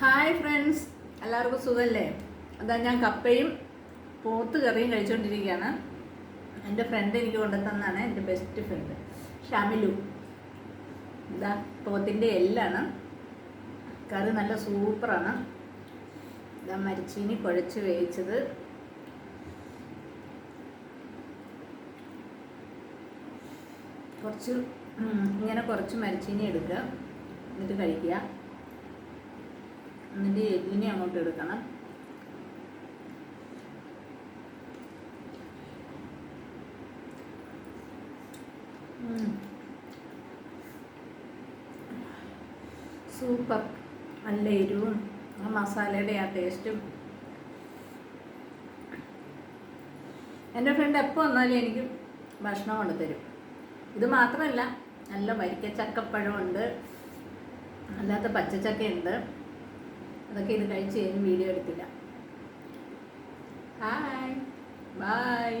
Hi friends എല്ലാവർക്കും സുഖമല്ലേ അതാ ഞാൻ കപ്പയും പോത്ത് കറിയും കഴിച്ചുകൊണ്ടിരിക്കുകയാണ് എന്റെ ഫ്രണ്ട് എനിക്ക് കൊണ്ടുതന്നാണ് എന്റെ ബെസ്റ്റ് ഫ്രണ്ട് ഷാമിലു. ഇതാ പോത്തിന്റെ എല്ലാണ്. കറി നല്ല സൂപ്പറാണ് ഇതാ മരിച്ചീനി കുഴച്ച് വേവിച്ചത്. കുറച്ച് ഇങ്ങനെ കുറച്ച് മരിച്ചീനി എടുക്കുക. എന്നിട്ട് കഴിക്കുക. എന്നിട്ട് എഗ്ഗിനെ അങ്ങോട്ട് എടുക്കണം. സൂപ്പർ. നല്ല എരിവും ആ മസാലയുടെ ആ ടേസ്റ്റും എന്റെ ഫ്രണ്ട് എപ്പോൾ വന്നാലും എനിക്ക് ഭക്ഷണം കൊണ്ട് തരും. ഇത് മാത്രമല്ല നല്ല വരിക്കച്ചക്കപ്പഴമുണ്ട് അല്ലാത്ത പച്ചച്ചക്കയുണ്ട് അതൊക്കെ ഇത് കഴിച്ച് കഴിഞ്ഞ് വീഡിയോ എടുത്തില്ല. Hi bye